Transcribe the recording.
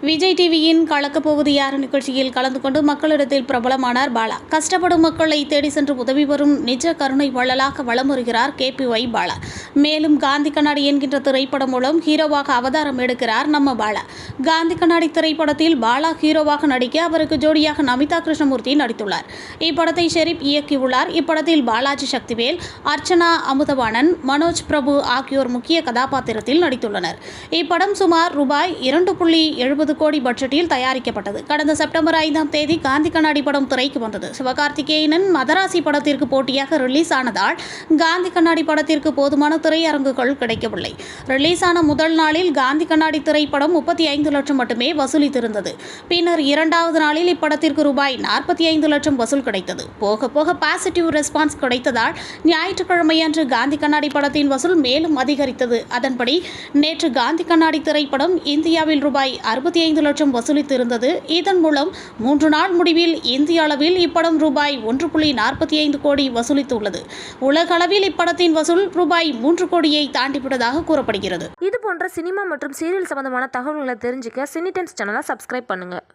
விஜய் டிவியின் கலக்கப்போவது யார் நிகழ்ச்சியில் கலந்து கொண்டு மக்களிடத்தில் பிரபலமானார் பாலா. கஷ்டப்படும் மக்களை தேடி சென்று உதவி வரும் நிஜ கருணை வள்ளலாக வளம் வருகிறார் கே பி ஒய் பாலா. மேலும் காந்தி கண்ணாடி என்கின்ற திரைப்படம் மூலம் ஹீரோவாக அவதாரம் எடுக்கிறார் நம்ம பாலா. காந்தி கண்ணாடி திரைப்படத்தில் பாலா ஹீரோவாக நடிக்க அவருக்கு ஜோடியாக நமிதா கிருஷ்ணமூர்த்தி நடித்துள்ளார். இப்படத்தை ஷெரீப் இயக்கியுள்ளார். இப்படத்தில் பாலாஜி சக்திவேல் அர்ச்சனா அமுதவாணன் மனோஜ் பிரபு ஆகியோர் முக்கிய கதாபாத்திரத்தில் நடித்துள்ளனர். இப்படம் சுமார் ரூபாய் இரண்டு புள்ளி எழுபது கோடி பட்ஜெட்டில் தயாரிக்கப்பட்டது. கடந்த செப்டம்பர் ஐந்தாம் தேதி காந்தி கண்ணாடி படம் திரைக்கு வந்தது. சிவகார்த்திகேயனின் மதராசி படத்திற்கு போட்டியாக ரிலீஸ் ஆனதால் காந்தி கண்ணாடி படத்திற்கு போதுமான திரையரங்குகள் கிடைக்கவில்லை. ரிலீஸ் ஆன முதல் நாளில் காந்தி கண்ணாடி திரைப்படம் முப்பத்தி ஐந்து லட்சம் மட்டுமே வசூலித்திருந்தது. பின்னர் இரண்டாவது நாளில் இப்படத்திற்கு ரூபாய் நாற்பத்தி ஐந்து லட்சம் வசூல் கிடைத்தது. போக போக பாசிட்டிவ் ரெஸ்பான்ஸ் கிடைத்ததால் ஞாயிற்றுக்கிழமை அன்று காந்தி கண்ணாடி படத்தின் வசூல் மேலும் அதிகரித்தது. அதன்படி நேற்று காந்தி கண்ணாடி திரைப்படம் இந்தியாவில் ரூபாய் அறுபத்தி ஐந்து லட்சம் வசூலித்திருந்தது. இதன் மூலம் மூன்று நாள் முடிவில் இந்திய அளவில் இப்படம் ரூபாய் ஒன்று புள்ளி நாற்பத்தி ஐந்து கோடி வசூலித்துள்ளது. உலக அளவில் இப்படத்தின் வசூல் ரூபாய் மூன்று கோடியை தாண்டிவிட்டதாக கூறப்படுகிறது. இது போன்ற சினிமா மற்றும் சீரியல் சம்பந்தமான தகவல்களை தெரிஞ்சுக்க சினி டைம்ஸ் சேனலை சப்ஸ்கிரைப் பண்ணுங்கள்